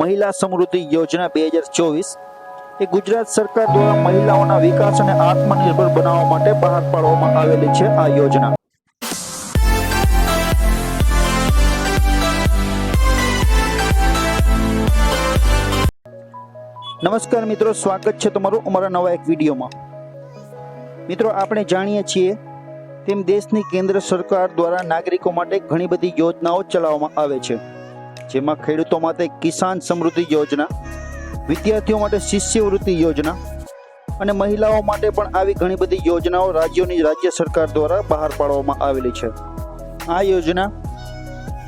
મહિલા સમૃદ્ધિ યોજના બે હજાર ચોવીસ એ ગુજરાત સરકાર દ્વારા મહિલાઓના વિકાસ અને આત્મનિર્ભર બનાવવા માટે બહાર પાડવામાં આવેલી છે આ યોજના. નમસ્કાર મિત્રો, સ્વાગત છે તમારું અમારા નવા એક વિડીયોમાં. મિત્રો, આપણે જાણીએ છીએ તેમ દેશની કેન્દ્ર સરકાર દ્વારા નાગરિકો માટે ઘણી બધી યોજનાઓ ચલાવવામાં આવે છે. જેમાં ખેડૂતો માટે કિસાન સમૃદ્ધિ યોજના, વિદ્યાર્થીઓ માટે શિષ્યવૃત્તિ યોજના અને મહિલાઓ માટે પણ આવી ઘણી બધી યોજનાઓ રાજ્યોની રાજ્ય સરકાર દ્વારા બહાર પાડવામાં આવેલી છે. આ યોજના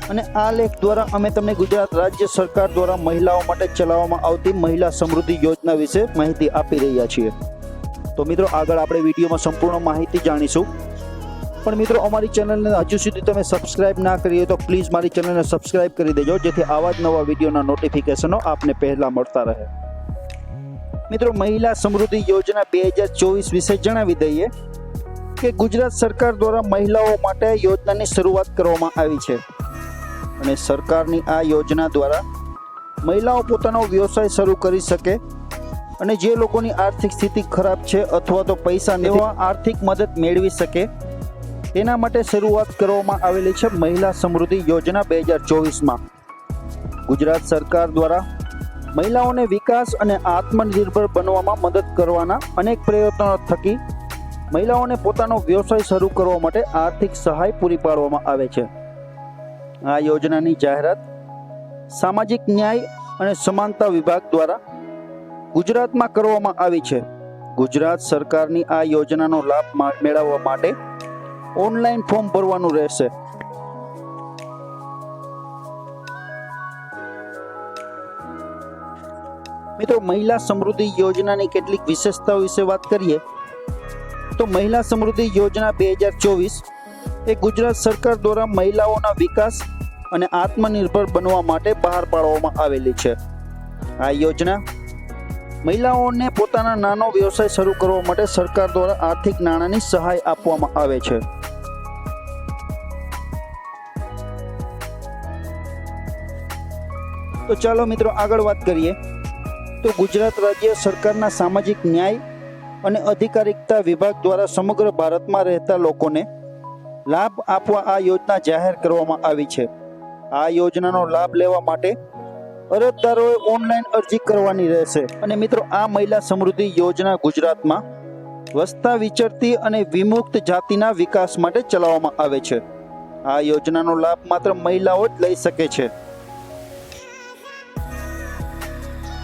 અને આ લેખ દ્વારા અમે તમને ગુજરાત રાજ્ય સરકાર દ્વારા મહિલાઓ માટે ચલાવવામાં આવતી મહિલા સમૃદ્ધિ યોજના વિશે માહિતી આપી રહ્યા છીએ. તો મિત્રો આગળ આપણે વિડીયોમાં સંપૂર્ણ માહિતી જાણીશું. પણ મિત્રો અમારી ચેનલને હજુ સુધી તમે સબસ્ક્રાઇબ ના કરી હોય તો પ્લીઝ મારી ચેનલને સબસ્ક્રાઇબ કરી દેજો જેથી આવા જ નવા વિડીયોના નોટિફિકેશનો આપને પહેલા મળતા રહે. મિત્રો મહિલા સમૃદ્ધિ યોજના બે હજાર ચોવીસ વિશે જણાવી દઈએ કે ગુજરાત સરકાર દ્વારા મહિલાઓ માટે યોજનાની શરૂઆત કરવામાં આવી છે. અને સરકારની આ યોજના દ્વારા મહિલાઓ પોતાનો વ્યવસાય શરૂ કરી શકે અને જે લોકોની આર્થિક સ્થિતિ ખરાબ છે અથવા તો પૈસા લેવા આર્થિક મદદ મેળવી શકે તેના માટે શરૂઆત કરવામાં આવેલી છે મહિલા સમૃદ્ધિ યોજના બે હજાર ચોવીસમાં. ગુજરાત સરકાર દ્વારા મહિલાઓને વિકાસ અને આત્મનિર્ભર બનવામાં મદદ કરવાના અનેક પ્રયત્નો થકી મહિલાઓને પોતાનો વ્યવસાય શરૂ કરવા માટે આર્થિક સહાય પૂરી પાડવામાં આવે છે. આ યોજનાની જાહેરાત સામાજિક ન્યાય અને સમાનતા વિભાગ દ્વારા ગુજરાતમાં કરવામાં આવી છે. ગુજરાત સરકારની આ યોજનાનો લાભ મેળવવા માટે ઓનલાઈન ફોર્મ ભરવાનું રહેશે. મિત્રો, મહિલા સમૃદ્ધિ યોજનાની કેટલીક વિશેષતાઓ વિશે વાત કરીએ, તો મહિલા સમૃદ્ધિ યોજના બે હજાર ચોવીસ એ ગુજરાત સરકાર દ્વારા મહિલાઓના વિકાસ અને આત્મનિર્ભર બનવા માટે બહાર પાડવામાં આવેલી છે. આ યોજના મહિલાઓને પોતાના નાનો વ્યવસાય શરૂ કરવા માટે સરકાર દ્વારા આર્થિક નાણાંની સહાય આપવામાં આવે છે. તો ચાલો મિત્રો આગળ વાત કરીએ. તો ગુજરાત રાજ્ય સરકારના સામાજિક ન્યાય અને અધિકારિકતા વિભાગ દ્વારા સમગ્ર ભારતમાં રહેતા લોકોને લાભ આપવા આ યોજના જાહેર કરવામાં આવી છે. આ યોજનાનો લાભ લેવા માટે અરજદારોએ ઓનલાઈન અરજી કરવાની રહેશે. અને મિત્રો આ મહિલા સમૃદ્ધિ યોજના ગુજરાતમાં વસતા વિચરતી અને વિમુક્ત જાતિના વિકાસ માટે ચલાવવામાં આવે છે. આ યોજનાનો લાભ માત્ર મહિલાઓ જ લઈ શકે છે.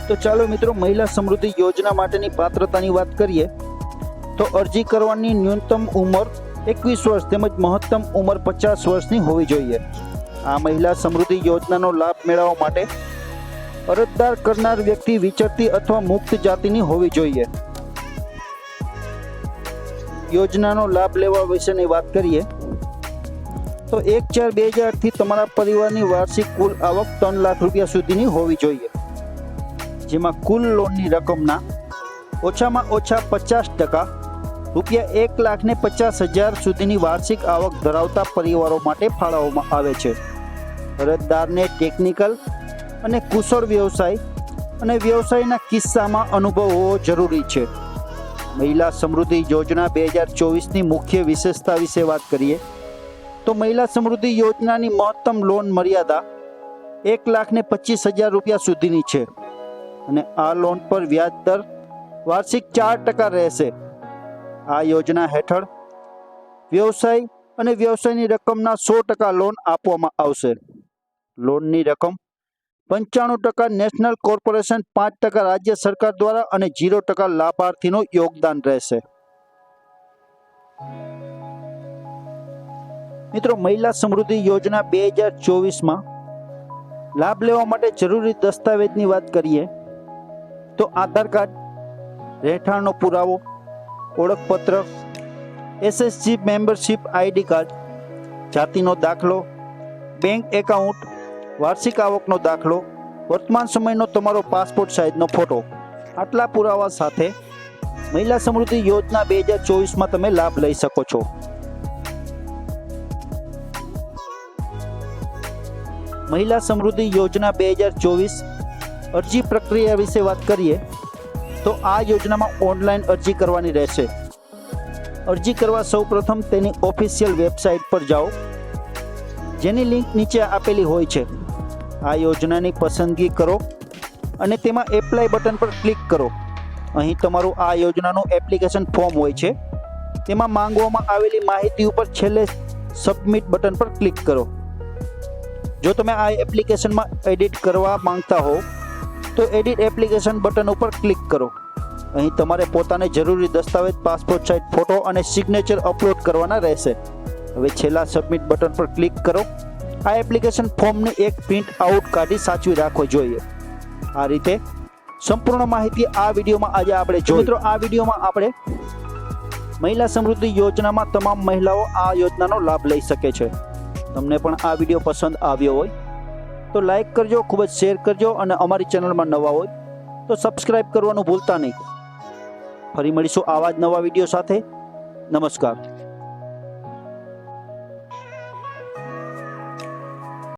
તો ચાલો મિત્રો, મહિલા સમૃદ્ધિ યોજના માટેની પાત્રતાની વાત કરીએ. તો અરજી કરવાની ન્યૂનતમ ઉંમર એકવીસ વર્ષ તેમજ મહત્તમ ઉંમર પચાસ વર્ષની હોવી જોઈએ. આ મહિલા સમૃદ્ધિ યોજનાનો લાભ મેળવવા માટે અરજદાર કરનાર વ્યક્તિ વિચરતી અથવા મુક્ત જાતિની હોવી જોઈએ. યોજનાનો લાભ લેવા વિશેની વાત કરીએ. તો એક ચાર બે હજારથી તમારા પરિવારની વાર્ષિક કુલ આવક ત્રણ લાખ રૂપિયા સુધીની હોવી જોઈએ. જેમાં કુલ લોનની રકમના ઓછામાં ઓછા પચાસ ટકા રૂપિયા એક લાખને પચાસ હજાર સુધીની વાર્ષિક આવક ધરાવતા પરિવારો માટે ફાળવવામાં આવે છે. અરજદારને ટેકનિકલ અને કુશળ વ્યવસાય અને વ્યવસાયના કિસ્સામાં અનુભવ હોવો જરૂરી છે. મહિલા સમૃદ્ધિ યોજના બે હજાર ચોવીસની મુખ્ય વિશેષતા વિશે વાત કરીએ, તો મહિલા સમૃદ્ધિ યોજનાની મહત્તમ લોન મર્યાદા એક લાખને પચીસ હજાર રૂપિયા સુધીની છે. અને આ લોન પર વ્યાજ દર વાર્ષિક ચાર ટકા રહેશે. આ યોજના હેઠળ વ્યવસાય અને વ્યવસાયની રકમના સો ટકા લોન આપવામાં આવશે. લોનની રકમ પંચાણું ટકા નેશનલ કોર્પોરેશન, પાંચ ટકા રાજ્ય સરકાર દ્વારા અને જીરો ટકા લાભાર્થીનું યોગદાન રહેશે. મિત્રો, મહિલા સમૃદ્ધિ યોજના બે હજાર ચોવીસમાં લાભ લેવા માટે જરૂરી દસ્તાવેજની વાત કરીએ તો આધાર કાર્ડ, રહેઠાણનો પુરાવો, ઓળખપત્ર એસએસજી મેમ્બરશીપ આઈડી કાર્ડ જાતિનો દાખલો બેંક એકાઉન્ટ વાર્ષિક આવકનો દાખલો, વર્તમાન સમયનો તમારો પાસપોર્ટ સાઇઝનો ફોટો આટલા પુરાવા સાથે મહિલા સમૃદ્ધિ યોજના બે હજાર ચોવીસમાં તમે લાભ લઈ શકો છો. મહિલા સમૃદ્ધિ યોજના બે હજાર ચોવીસ અરજી પ્રક્રિયા વિશે વાત કરીએ, તો આ યોજનામાં ઓનલાઈન અરજી કરવાની રહેશે. અરજી કરવા સૌપ્રથમ તેની ઓફિશિયલ વેબસાઇટ પર જાઓ, જેની લિંક નીચે આપેલી હોય છે. આ યોજનાની પસંદગી કરો અને તેમાં એપ્લાય બટન પર ક્લિક કરો. અહીં તમારું આ યોજનાનું એપ્લિકેશન ફોર્મ હોય છે. તેમાં માંગવામાં આવેલી માહિતી ઉપર છેલ્લે સબમિટ બટન પર ક્લિક કરો. જો તમે આ એપ્લિકેશનમાં એડિટ કરવા માંગતા હો તો એડિટ એપ્લિકેશન બટન ઉપર ક્લિક કરો. અહીં તમારે પોતાને જરૂરી દસ્તાવેજ પાસપોર્ટ સાઇઝ ફોટો અને સિગ્નેચર અપલોડ કરવાના રહેશે. હવે છેલ્લા સબમિટ બટન પર ક્લિક કરો. આ એપ્લિકેશન ફોર્મની એક પ્રિન્ટ આઉટ કાઢી સાચવી રાખવો જોઈએ. આ રીતે સંપૂર્ણ માહિતી આ વિડીયોમાં આજે આપણે જો મિત્રો, આ વિડીયોમાં આપણે મહિલા સમૃદ્ધિ યોજનામાં તમામ મહિલાઓ આ યોજનાનો લાભ લઈ શકે છે. તમને પણ આ વીડિયો પસંદ આવ્યો હોય તો લાઈક કરજો, ખૂબ જ શેર કરજો અને અમારી ચેનલમાં નવા હોય તો સબસ્ક્રાઈબ કરવાનું ભૂલતા નહીં. ફરી મળીશું આવા જ નવા વીડિયો સાથે. નમસ્કાર.